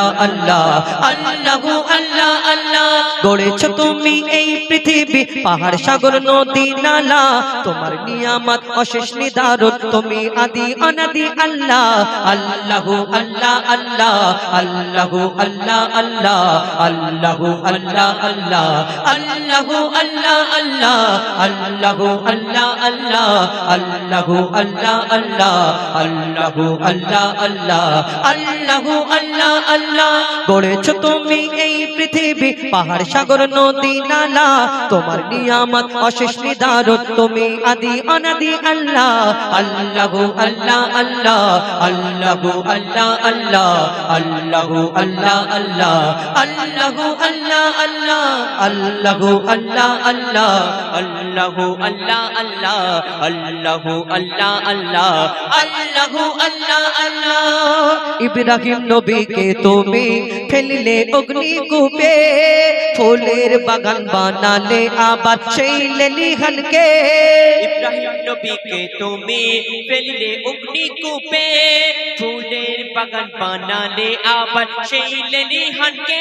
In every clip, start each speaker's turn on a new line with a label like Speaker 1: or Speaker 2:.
Speaker 1: আল্লাহ, আল্লাহু, আল্লাহ আল্লাহ গড়েছ তুমি এই পৃথিবী, পাহাড়, সাগর, নদী, নালা। তোমার নিয়ামত, অশেষ নিদারুন তুমি আদি, অনাদি, আল্লাহ। আল্লাহু, আল্লাহ আল্লাহ। আল্লাহু, আল্লাহ আল্লাহ। আল্লাহু, আল্লাহ আল্লাহ। আল্লাহু, আল্লাহ আল্লাহ। আল্লাহু আল্লাহ আল্লাহ আল্লাহু আল্লাহ আল্লাহ আল্লাহু আল্লাহ আল্লাহ আল্লাহু আল্লাহ আল্লাহ গড়েছ তুমি এই পৃথিবী, পাহাড়, সাগর, নদী, নালা। তোমার নিয়ামত, অশেষ নিদারুন তুমি আদি অনাদি আল্লাহ আল্লাহু আল্লাহ আল্লাহ আল্লাহু আল্লাহ আল্লাহ আল্লাহু আল্লাহ আল্লাহ আল্লাহু আল্লাহ আল্লাহ আল্লাহু আল্লাহ আল্লাহ আল্লাহু আল্লাহ আল্লাহ আল্লাহু আল্লাহ আল্লাহ আল্লাহু আল্লাহ আল্লাহ ইব্রাহিম নবীকে তুমি ফেলিলে অগ্নি কূপে, ফুলের বাগান বানালে আবার সেই লেলিহানকে।
Speaker 2: ইব্রাহিম নবীকে তুমি ফেললে অগ্নিকূপে ফুলের বাগান বানালে আবার সেই লেলিহানকে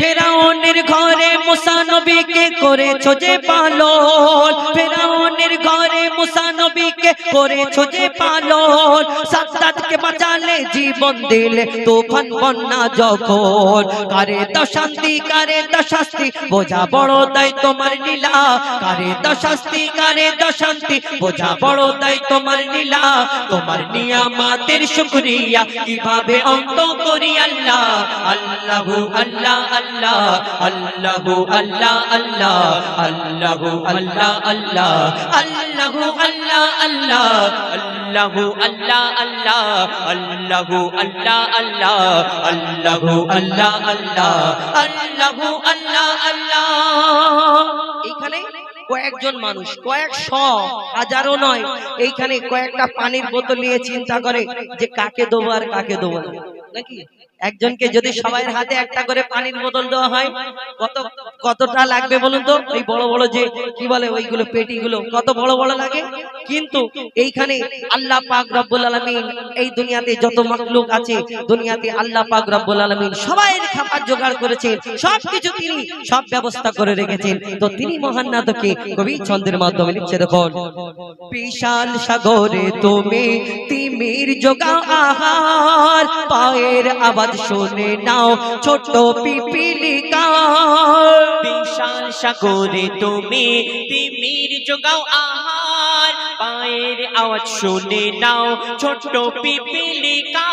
Speaker 1: ফেরাউনের ঘরে মুসা নবীকে করেছ যে পালন। ফেরাউনের ঘরে মুসা নবীকে করেছ যে পালন। সাদ্দাতকে বাঁচালে জীবন দিলে তুফান, বন্যা যখন কারে দশান্তি কারে দশাস্তি বোঝা বড় দায় তোমার নীলা কারে দশাস্তি কারে দশান্তি বোঝা বড় দায় তোমার নীলা তোমার নিয়ামাতের শুকরিয়া কীভাবে অন্ত করি আল্লাহ আল্লাহু? আল্লাহ আল্লাহ, আল্লাহু, আল্লাহ আল্লাহ, আল্লাহু, আল্লাহ আল্লাহ, আল্লাহু। কয়েকজন মানুষ, কয়েকশ, হাজারও নয়, এইখানে কয়েকটা পানির বোতল নিয়ে চিন্তা করে যে কাকে দেবো আর কাকে দেবো নাকি? একজনকে যদি সবাই হাতে একটা করে পানির বোতল দেওয়া হয়, কত, কতটা লাগবে বলুন তো? এই বড় বড় যে, কি বলে ওইগুলো পেটিগুলো, কত বড় বড় লাগে? কিন্তু এইখানে আল্লাহ পাক রব্বুল আলামিন, এই দুনিয়াতে যত মাখলুক আছে, দুনিয়াতে আল্লাহ পাক রব্বুল আলামিন সবাইয়ের খাবার জোগাড় করেছেন, সবকিছু তিনি সব ব্যবস্থা করে রেখেছেন। তো তিনি মহান নাটকে কবি ছন্দের মাধ্যমে লিখছে, দেখুন, বিশাল সাগরে তুমি তিমির যোগাও আহার, পায়ের আওয়াজ শুনে নাও ছোট পিপিলিকা।
Speaker 2: বিশাল সাগরে তুমি তিমির যোগাও আহার। পায়ের আওয়াজ শুনে নাও ছোট্ট পিপিলিকা।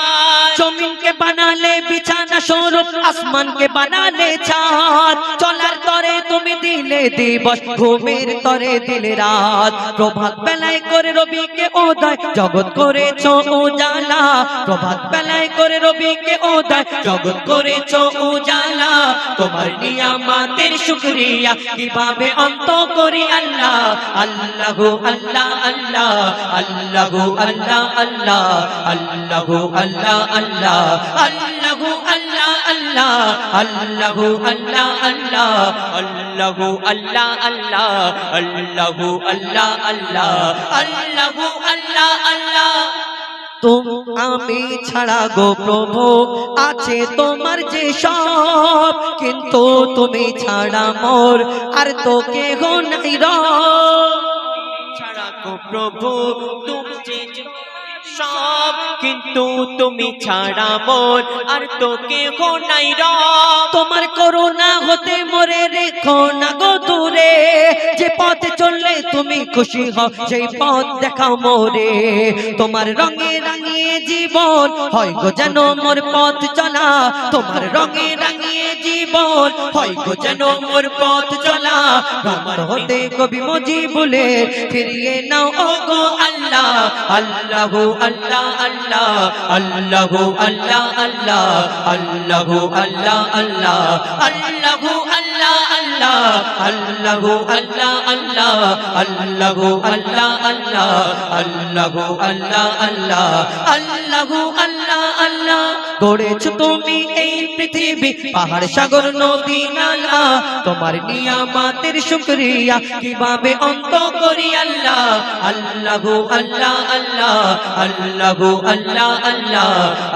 Speaker 1: জমিনকে বানালে বিছানা স্বরূপ আসমানকে বানালে ছাদ। চলার তরে তুমি দিলে দিবস ঘুমের তরে দিলে রাত। প্রভাত বেলায় করে রবিকে ওদয় জগৎ করেছ উজালা। প্রভাত বেলায় করে রবিকে ওদয় জগৎ করেছ উজালা, তোমার নিয়ামাতের শুকরিয়া। কীভাবে অন্ত করি আল্লাহ? আল্লাহু আল্লাহ আল্লাহ, আল্লাহু আল্লাহ আল্লাহ, আল্লাহু আল্লাহ আল্লাহ, আল্লাহু আল্লাহ আল্লাহ, আল্লাহু আল্লাহ আল্লাহ,
Speaker 2: আল্লাহু আল্লাহ আল্লাহ, আল্লাহু আল্লাহ আল্লাহ,
Speaker 1: আল্লাহু আল্লাহ আল্লাহ। তুম আমি ছাড়া গো প্রভু আছে তোমার যে সব কিন্তু তুমি ছাড়া মোর আর তো কেহ নাই র।
Speaker 2: ছাড়া গো প্রভু তুমি যে সব কিন্তু তুমি ছাড়া মোর আর তো কেহ নাই র।
Speaker 1: তোমার করোনা হতে মরে রেখো না গো দূরে। যে পথে চললে তুমি খুশি হও, সেই পথ দেখাও মোরে। তোমার রঙে রাঙিয়ে জীবন হয় গো যেন মোর পথ চলা। তোমার রঙে রাঙিয়ে জীবন হয় গো যেন মোর পথ চলা। তোমার
Speaker 3: হতে কবি মজি বলে ফিরিয়ে নাও,
Speaker 1: ও গো আল্লাহ। আল্লাহ আল্লাহ আল্লাহ। আল্লাহ আল্লাহ আল্লাহ। আল্লাহ আল্লাহ আল্লাহ। আল্লাহ আল্লাহ আল্লাহ। আল্লাহ আল্লাহ গো আল্লাহ আল্লাহ আল্লাহ গো আল্লাহ আল্লাহ আল্লাহ গো আল্লাহ আল্লাহ আল্লাহ গো আল্লাহ আল্লাহ
Speaker 3: গড়েছো তুমি এই পৃথিবী পাহাড় সাগর নদী নালা তোমার নিয়ামাতের শুকরিয়া কীভাবে অন্ত
Speaker 1: করি আল্লাহ আল্লাহ গো আল্লাহ আল্লাহ আল্লাহ গো আল্লাহ আল্লাহ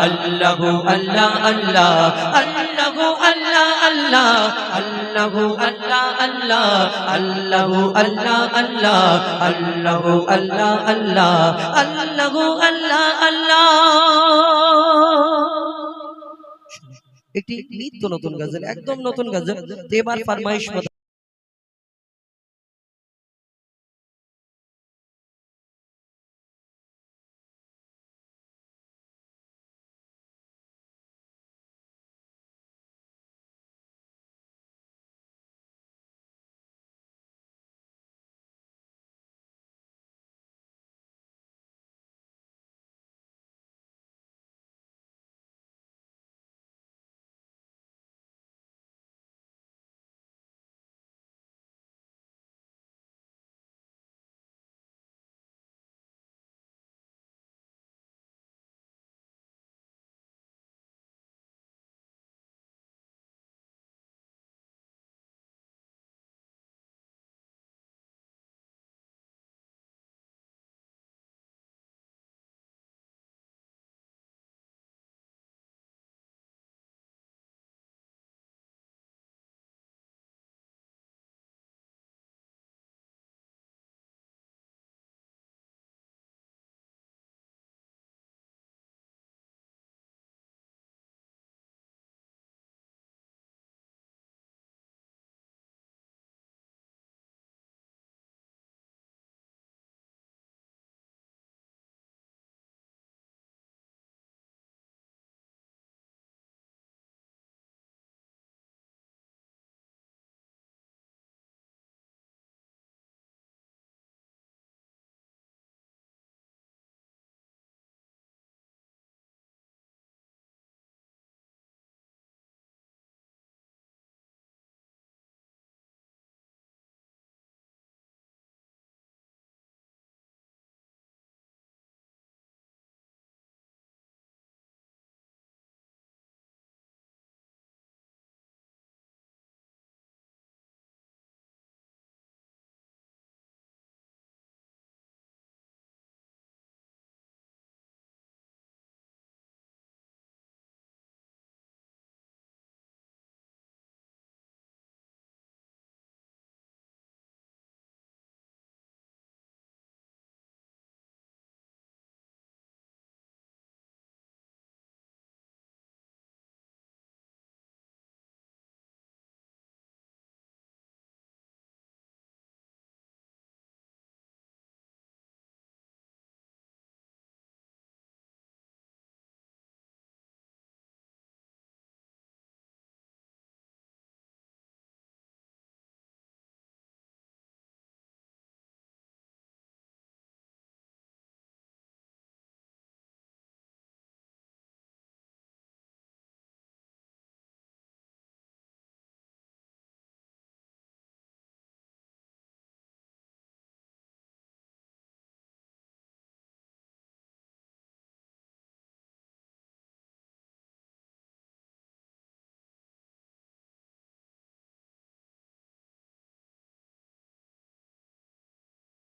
Speaker 1: আল্লাহ আল্লাহ আল্লাহ আল্লাহ আল্লাহ আল্লাহ আল্লাহ আল্লাহ আল্লাহ আল্লাহ আল্লাহ আল্লাহ আল্লাহ আল্লাহ আল্লাহ আল্লাহ
Speaker 3: একটি নিত্য নতুন গাজল, একদম নতুন গাজল, দেবার ফরমাইশ